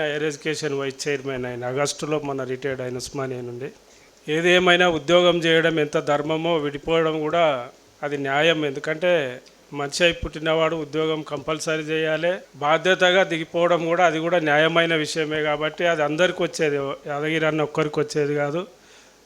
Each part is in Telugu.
హైయర్ ఎడ్యుకేషన్ వైస్ చైర్మన్ అయిన ఆగస్టులో మన రిటైర్డ్ అయిన ఉస్మానియా నుండి. ఏది ఏమైనా ఉద్యోగం చేయడం ఎంత ధర్మమో విడిపోవడం కూడా అది న్యాయం. ఎందుకంటే మనిషి అయి పుట్టినవాడు ఉద్యోగం కంపల్సరీ చేయాలి. బాధ్యతగా దిగిపోవడం కూడా అది కూడా న్యాయమైన విషయమే కాబట్టి అది అందరికి వచ్చేది. యాదగిరి అన్న ఒక్కరికి వచ్చేది కాదు.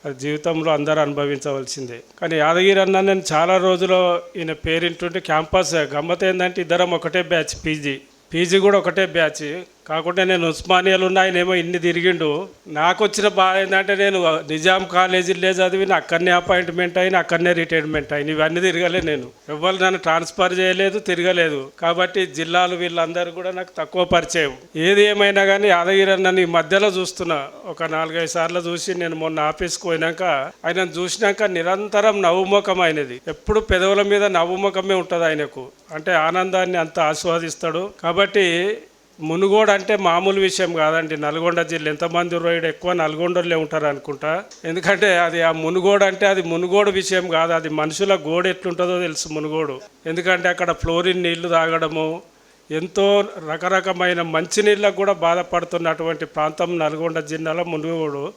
అది జీవితంలో అందరూ అనుభవించవలసిందే. కానీ యాదగిరి అన్న నేను చాలా రోజులు ఈయన పేరింటుంటే క్యాంపస్ గమ్మత ఏంటంటే ఇద్దరం ఒకటే బ్యాచ్ పీజీ. పీజీ కూడా ఒకటే బ్యాచ్. కాకుండా నేను ఉస్మానియాలు ఉన్న ఆయన ఏమో ఇన్ని తిరిగిండు. నాకు వచ్చిన బాధ ఏంటంటే నేను నిజాం కాలేజీలో చదివిన అక్కడనే అపాయింట్మెంట్ అయిన అక్కడనే రిటైర్మెంట్ అయిన ఇవన్నీ తిరగలే నేను. ఎవరు నన్ను ట్రాన్స్ఫర్ చేయలేదు తిరగలేదు. కాబట్టి జిల్లాలు వీళ్ళందరూ కూడా నాకు తక్కువ పరిచయం. ఏది ఏమైనా కానీ యాదగిరి అన్న ఈ మధ్యలో చూస్తున్నా. ఒక నాలుగైదు సార్లు చూసి నేను మొన్న ఆఫీస్కి పోయినాక ఆయన చూసినాక నిరంతరం నవ్వుముఖం అయినది. ఎప్పుడు పెదవుల మీద నవ్వుముఖమే ఉంటుంది ఆయనకు. అంటే ఆనందాన్ని అంత ఆస్వాదిస్తాడు. కాబట్టి మునుగోడు అంటే మామూలు విషయం కాదండి. నల్గొండ జిల్లా ఎంతమంది రోడ్ ఎక్కువ నల్గొండలే ఉంటారు అనుకుంటా. ఎందుకంటే అది ఆ మునుగోడు అంటే అది మునుగోడు విషయం కాదు. అది మనుషుల గోడు ఎట్లుంటుందో తెలుసు మునుగోడు. ఎందుకంటే అక్కడ ఫ్లోరిన్ నీళ్ళు తాగడము ఎంతో రకరకమైన మంచినీళ్ళకు కూడా బాధపడుతున్నటువంటి ప్రాంతం నల్గొండ జిల్లాలో మునుగోడు.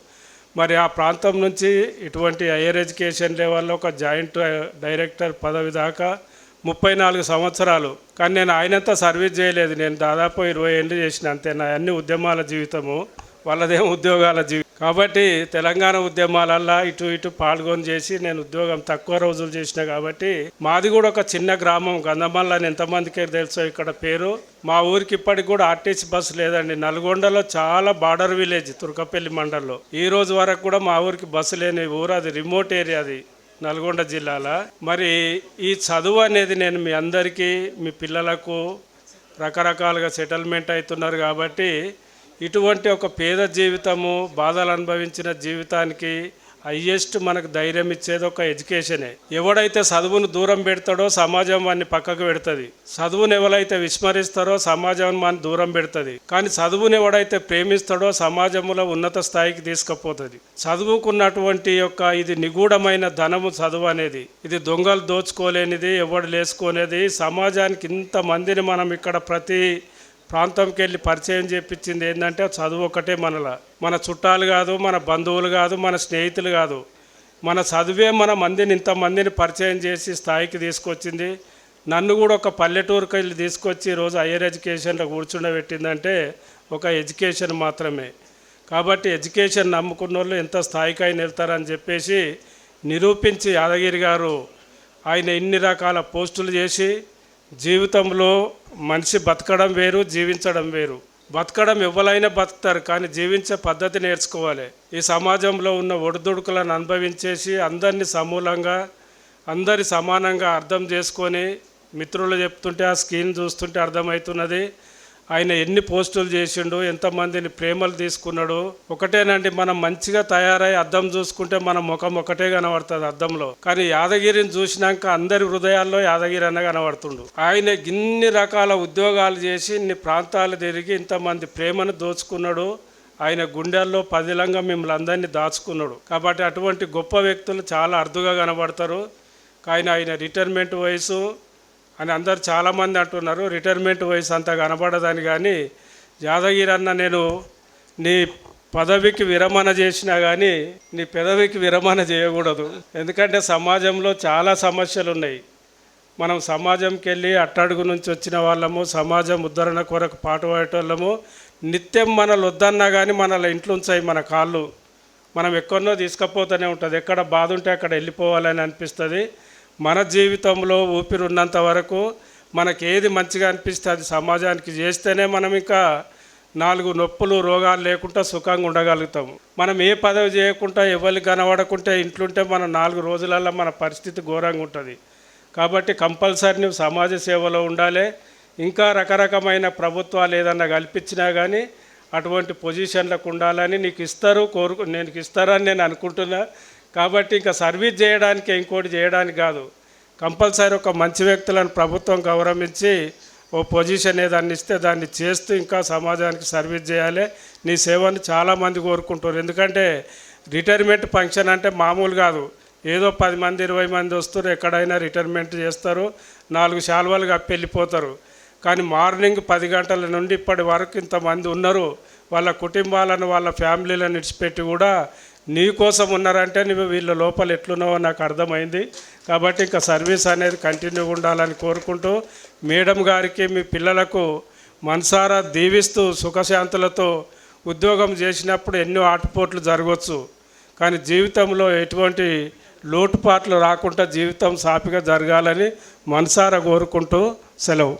మరి ఆ ప్రాంతం నుంచి ఇటువంటి హైయర్ ఎడ్యుకేషన్ లెవెల్లో ఒక జాయింట్ డైరెక్టర్ పదవి దాకా ముప్పై నాలుగు సంవత్సరాలు. కానీ నేను ఆయనంతా సర్వీస్ చేయలేదు. నేను దాదాపు ఇరవై ఏళ్ళు చేసిన అంతే. నా అన్ని ఉద్యమాల జీవితము వాళ్ళదేం ఉద్యోగాల జీవితం కాబట్టి తెలంగాణ ఉద్యమాలల్లో ఇటు ఇటు పాల్గొని చేసి నేను ఉద్యోగం తక్కువ రోజులు చేసిన కాబట్టి మాది కూడా ఒక చిన్న గ్రామం. గంధమల్ల అని ఎంతమందికి తెలుసో ఇక్కడ పేరు. మా ఊరికి ఇప్పటికి కూడా ఆర్టీసీ బస్సు లేదండి. నల్గొండలో చాలా బార్డర్ విలేజ్ తుర్కపల్లి మండల్లో. ఈ రోజు వరకు కూడా మా ఊరికి బస్సు లేని ఊరు. అది రిమోట్ ఏరియా అది. నల్గొండ జిల్లాల. మరి ఈ చదువు అనేది నేను మీ అందరికీ మీ పిల్లలకు రకరకాలుగా సెటిల్మెంట్ అవుతున్నారు కాబట్టి ఇటువంటి ఒక పేద జీవితము బాధలు అనుభవించిన జీవితానికి హయ్యెస్ట్ మనకు ధైర్యం ఇచ్చేది ఒక ఎడ్యుకేషనే. ఎవడైతే చదువును దూరం పెడతాడో సమాజం వాడిని పక్కకు పెడుతుంది. చదువును ఎవరైతే విస్మరిస్తారో సమాజం మన దూరం పెడుతుంది. కానీ చదువుని ఎవడైతే ప్రేమిస్తాడో సమాజంలో ఉన్నత స్థాయికి తీసుకుపోతుంది. చదువుకున్నటువంటి యొక్క ఇది నిగూఢమైన ధనము చదువు అనేది ఇది దొంగలు దోచుకోలేనిది ఎవడు లేసుకునేది సమాజానికి ఇంతమందిని మనం ఇక్కడ ప్రతి ప్రాంతంకి వెళ్ళి పరిచయం చేపించింది ఏంటంటే చదువు ఒకటే మనల. మన చుట్టాలు కాదు మన బంధువులు కాదు మన స్నేహితులు కాదు. మన చదువే మన మందిని ఇంతమందిని పరిచయం చేసి స్థాయికి తీసుకొచ్చింది. నన్ను కూడా ఒక పల్లెటూరుకి వెళ్ళి తీసుకొచ్చి ఈరోజు హయ్యర్ ఎడ్యుకేషన్లో కూర్చుండబెట్టిందంటే ఒక ఎడ్యుకేషన్ మాత్రమే. కాబట్టి ఎడ్యుకేషన్ నమ్ముకున్న వాళ్ళు ఎంత స్థాయికైనా వెళ్తారని చెప్పేసి నిరూపించి యాదగిరి గారు ఆయన ఇన్ని రకాల పోస్టులు చేసి జీవితంలో మనిషి బతకడం వేరు జీవించడం వేరు. బతకడం ఎవరైనా బతుకుతారు కానీ జీవించే పద్ధతి నేర్చుకోవాలి. ఈ సమాజంలో ఉన్న ఒడిదుడుకులను అనుభవించేసి అందరినీ సమూలంగా అందరి సమానంగా అర్థం చేసుకొని మిత్రులు చెప్తుంటే ఆ స్కీమ్ చూస్తుంటే అర్థమవుతున్నది. ఆయన ఎన్ని పోస్టులు చేసిండు ఎంతమందిని ప్రేమలు తీసుకున్నాడు ఒకటేనండి మనం మంచిగా తయారై అద్దం చూసుకుంటే మన ముఖం ఒకటే కనబడుతుంది అద్దంలో. కానీ యాదగిరిని చూసినాక అందరి హృదయాల్లో యాదగిరి అన్న కనబడుతుండు. ఆయన ఇన్ని రకాల ఉద్యోగాలు చేసి ఇన్ని ప్రాంతాలు తిరిగి ఇంతమంది ప్రేమను దోచుకున్నాడు. ఆయన గుండెల్లో పదిలంగా మిమ్మల్ని అందరినీ దాచుకున్నాడు. కాబట్టి అటువంటి గొప్ప వ్యక్తులు చాలా అరుదుగా కనబడతారు. కానీ ఆయన రిటైర్మెంట్ వయసు అని అందరు చాలామంది అంటున్నారు. రిటైర్మెంట్ వయసు అంత కనబడదని కానీ యాదగిరి అన్న నేను నీ పదవికి విరమణ చేసినా కానీ నీ పెదవికి విరమణ చేయకూడదు. ఎందుకంటే సమాజంలో చాలా సమస్యలు ఉన్నాయి మనం సమాజంకి వెళ్ళి అట్టడుగు నుంచి వచ్చిన వాళ్ళము సమాజం ఉద్ధరణ కొరకు పాట పాడేటోళ్ళము. నిత్యం మనల్ని వద్దన్నా కానీ మనల్ని ఇంట్లో ఉంచాయి మన కాళ్ళు. మనం ఎక్కడనో తీసుకపోతూనే ఉంటుంది. ఎక్కడ బాధ ఉంటే అక్కడ వెళ్ళిపోవాలని అనిపిస్తుంది. మన జీవితంలో ఊపిరి ఉన్నంత వరకు మనకేది మంచిగా అనిపిస్తే అది సమాజానికి చేస్తేనే మనం ఇంకా నాలుగు నొప్పులు రోగాలు లేకుండా సుఖంగా ఉండగలుగుతాము. మనం ఏ పదవి చేయకుండా ఎవరికి కనబడకుంటే ఇంట్లుంటే మన నాలుగు రోజులలో మన పరిస్థితి ఘోరంగా ఉంటుంది. కాబట్టి కంపల్సరీ నువ్వు సమాజ సేవలో ఉండాలి. ఇంకా రకరకమైన ప్రభుత్వాలు ఏదన్నా కల్పించినా కానీ అటువంటి పొజిషన్లకు ఉండాలని నీకు ఇస్తారు కోరుకు నేను ఇస్తారని నేను అనుకుంటున్నా. కాబట్టి ఇంకా సర్వీస్ చేయడానికి ఇంకోటి చేయడానికి కాదు. కంపల్సరీ ఒక మంచి వ్యక్తులను ప్రభుత్వం గౌరవించి ఓ పొజిషన్ ఏదాన్ని ఇస్తే దాన్ని చేస్తూ ఇంకా సమాజానికి సర్వీస్ చేయాలి. నీ సేవను చాలామంది కోరుకుంటారు. ఎందుకంటే రిటైర్మెంట్ ఫంక్షన్ అంటే మామూలు కాదు. ఏదో పది మంది ఇరవై మంది వస్తారు ఎక్కడైనా రిటైర్మెంట్ చేస్తారు నాలుగు శాల్వాలు కప్పి వెళ్ళిపోతారు. కానీ మార్నింగ్ పది గంటల నుండి ఇప్పటి వరకు ఇంతమంది ఉన్నారు. వాళ్ళ కుటుంబాలను వాళ్ళ ఫ్యామిలీలను విడిచిపెట్టి కూడా నీ కోసం ఉన్నారంటే నువ్వు వీళ్ళ లోపల ఎట్లున్నావో నాకు అర్థమైంది. కాబట్టి ఇంకా సర్వీస్ అనేది కంటిన్యూ ఉండాలని కోరుకుంటూ మేడం గారికి మీ పిల్లలకు మనసారా దీవిస్తూ సుఖశాంతులతో ఉద్యోగం చేసినప్పుడు ఎన్నో ఆటుపోట్లు జరగవచ్చు కానీ జీవితంలో ఎటువంటి లోటుపాట్లు రాకుండా జీవితం సాపిగా జరగాలని మనసారా కోరుకుంటూ సెలవు.